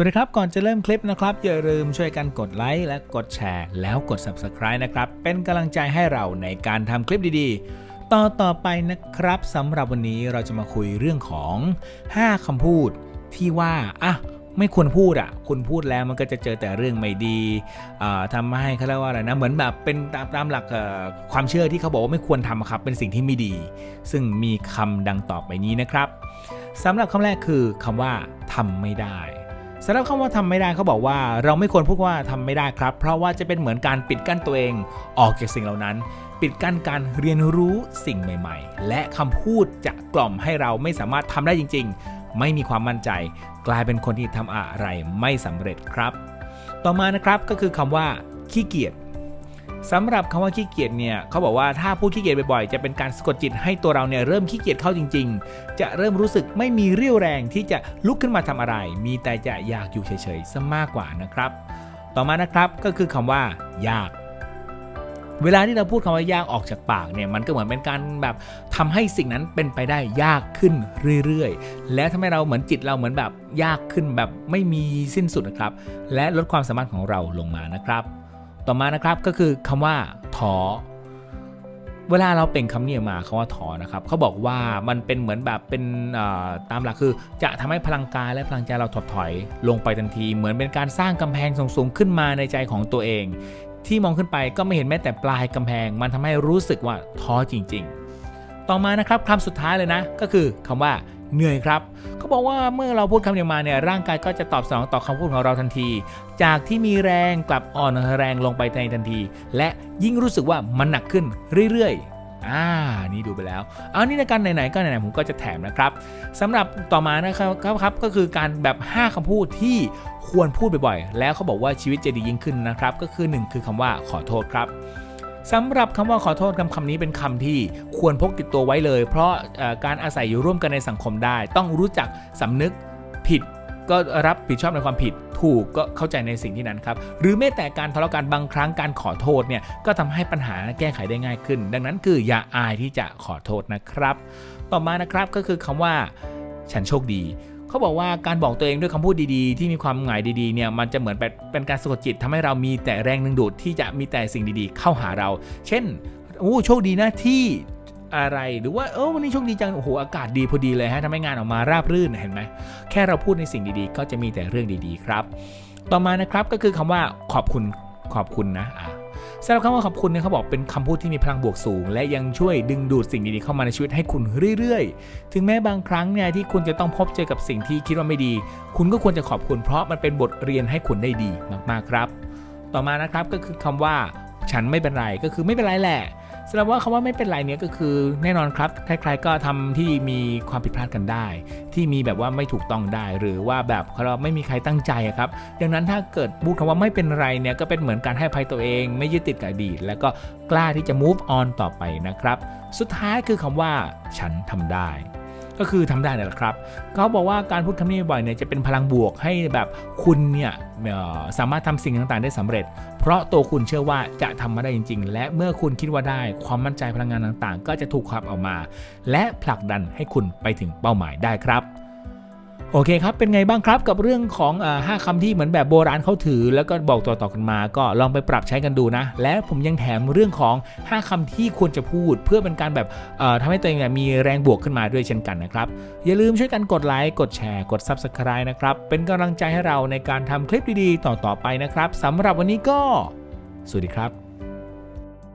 สวัสดีครับ ก่อนจะเริ่มคลิปนะครับ อย่าลืมช่วยกันกดไลค์และกดแชร์ แล้วกด Subscribe นะครับ เป็นกำลังใจให้เราในการทำคลิปดีๆ ต่อต่อไปนะครับสำหรับวันนี้เราจะมาคุยเรื่องของ 5คำพูดที่ว่าอะไม่ควรพูดอะคุณพูดแล้วมันก็จะเจอแต่เรื่องไม่ดีอ่าทำให้เขาเรียกว่าอะไรนะ เหมือนแบบเป็นตามตามหลักความเชื่อที่เขาบอกว่าไม่ควรทำครับ เป็นสิ่งที่ไม่ดี ซึ่งมีคำดังต่อไปนี้นะครับสำหรับคำแรกคือคำว่าทำไม่ได้ สำหรับคำว่าทำไม่ได้เขาบอกว่าเราไม่ควรพูดว่าทำไม่ได้ครับ เพราะว่าจะเป็นเหมือนการปิดกั้นตัวเอง ออกจากสิ่งเหล่านั้น ปิดกั้นการเรียนรู้สิ่งใหม่ ๆ และคำพูดจะกล่อมให้เราไม่สามารถทำได้จริง ๆ ไม่มีความมั่นใจ กลายเป็นคนที่ทำอะไรไม่สำเร็จครับ ต่อมานะครับก็คือคำว่าขี้เกียจ สำหรับคำว่าขี้เกียจเนี่ยเขาบอกว่าถ้าพูดขี้เกียจบ่อยๆ จะเป็นการสะกดจิตให้ตัวเราเนี่ยเริ่มขี้เกียจเข้าจริง ๆ จะเริ่มรู้สึกไม่มีเรี่ยวแรงที่จะลุกขึ้นมาทำอะไร มีแต่จะอยากอยู่เฉยๆซะมากกว่านะครับ ต่อมานะครับก็คือคำว่า ยาก เวลาที่เราพูดคำว่ายากออกจากปากเนี่ยมันก็เหมือนเป็นการแบบทำให้สิ่งนั้นเป็นไปได้ยากขึ้นเรื่อยๆ และทำให้เราเหมือนจิตเราเหมือนแบบยากขึ้นแบบไม่มีสิ้นสุดนะครับ และลดความสามารถของเราลงมานะครับ ต่อมานะครับก็คือคำว่าท้อเวลาเราเปล่งคำนี้ออกมาคำว่าท้อนะครับเขาบอกว่ามันเป็นเหมือนแบบเป็นตามหลักคือ จะทำให้พลังกายและพลังใจเราถดถอยลงไปทันที เหมือนเป็นการสร้างกำแพงสูงๆขึ้นมาในใจของตัวเอง ที่มองขึ้นไปก็ไม่เห็นแม้แต่ปลายกำแพง มันทำให้รู้สึกว่าท้อจริง ๆ ต่อมานะครับคำสุดท้ายเลยนะ ก็คือคำว่า เหนื่อยครับเขาบอกว่าเมื่อเราพูดคำนี้ออกมาเนี่ยร่างกายก็จะตอบสนองต่อคำพูดของเราทันที จากที่มีแรงกลับอ่อนแรงลงไปในทันที และยิ่งรู้สึกว่ามันหนักขึ้นเรื่อยๆอ่านี่ดูไปแล้ว เอานี่ในการไหนๆก็ไหนๆผมก็จะแถมนะครับสำหรับต่อมานะครับครับก็คือการแบบ 5คำพูดที่ควรพูดบ่อยๆแล้วเขาบอกว่าชีวิตจะดียิ่งขึ้นนะครับ ก็คือ 1 คือคำว่าขอโทษครับ สำหรับคำว่าขอโทษคำคำนี้เป็นคำที่ควรพกติดตัวไว้เลย เพราะการอาศัยอยู่ร่วมกันในสังคมได้ ต้องรู้จักสำนึกผิดก็รับผิดชอบในความผิดถูกก็เข้าใจในสิ่งที่นั้นครับ หรือแม้แต่การทะเลาะกันบางครั้งการขอโทษเนี่ยก็ทำให้ปัญหาแก้ไขได้ง่ายขึ้น ดังนั้นคืออย่าอายที่จะขอโทษนะครับ ต่อมานะครับก็คือคำว่า ฉันโชคดี เขาบอกว่าการบอกตัวเองด้วยคำพูดดีๆ ที่มีความหมายดีๆเนี่ยมันจะเหมือนเป็นการสะกดจิตทำให้เรามีแต่แรงดึงดูดที่จะมีแต่สิ่งดีๆ เข้าหาเรา เช่นโอ้โชคดีนะที่อะไรหรือว่าเออวันนี้โชคดีจังโอ้โหอากาศดีพอดีเลยฮะทำให้งานออกมาราบรื่นเห็นไหมแค่เราพูดในสิ่งดีๆ ก็จะมีแต่เรื่องดีๆ ครับ ต่อมานะครับก็คือคำว่าขอบคุณขอบคุณนะอะ สำหรับคำว่าขอบคุณเนี่ยเขาบอกเป็นคำพูดที่มีพลังบวกสูง และยังช่วยดึงดูดสิ่งดีๆเข้ามาในชีวิตให้คุณเรื่อยๆ ถึงแม้บางครั้งเนี่ยที่คุณจะต้องพบเจอกับสิ่งที่คิดว่าไม่ดี คุณก็ควรจะขอบคุณเพราะมันเป็นบทเรียนให้คุณได้ดีมากๆครับ ต่อมานะครับก็คือคำว่า ฉันไม่เป็นไรก็คือไม่เป็นไรแหละ สำหรับว่าคำว่าไม่เป็นไรเนี่ยก็คือแน่นอนครับใครๆก็ทำที่มีความผิดพลาดกันได้ ที่มีแบบว่าไม่ถูกต้องได้ หรือว่าแบบเราไม่มีใครตั้งใจครับ ดังนั้นถ้าเกิดพูดคำว่าไม่เป็นไรเนี่ยก็เป็นเหมือนการให้ภัยตัวเอง ไม่ยึดติดกับอดีต แล้วก็กล้าที่จะ move on ต่อไปนะครับ สุดท้ายคือคำว่า ฉันทำได้ ก็คือทำได้นั่นแหละครับเขาบอกว่าการพูดคำนี้บ่อยเนี่ยจะเป็นพลังบวกให้แบบคุณเนี่ยสามารถทำสิ่งต่างๆ ได้สำเร็จ เพราะตัวคุณเชื่อว่าจะทำมาได้จริง ๆ และเมื่อคุณคิดว่าได้ความมั่นใจพลังงานต่างๆ ก็จะถูกขับออกมา และผลักดันให้คุณไปถึงเป้าหมายได้ครับ โอเคครับ เป็นไงบ้างครับกับเรื่องของห้าคำที่เหมือนแบบโบราณเขาถือ แล้วก็บอกต่อๆกันมา ก็ลองไปปรับใช้กันดูนะ และผมยังแถมเรื่องของ 5คำที่ควรจะพูด เพื่อเป็นการแบบเอ่อทำให้ตัวเองเนี่ยมีแรงบวกขึ้นมาด้วยเช่นกันนะครับ อย่าลืมช่วยกันกดไลค์ กดแชร์ กด Subscribe นะครับ เป็นกำลังใจให้เราในการทำคลิปดีๆ ต่อๆไปนะครับสำหรับวันนี้ก็ สวัสดีครับ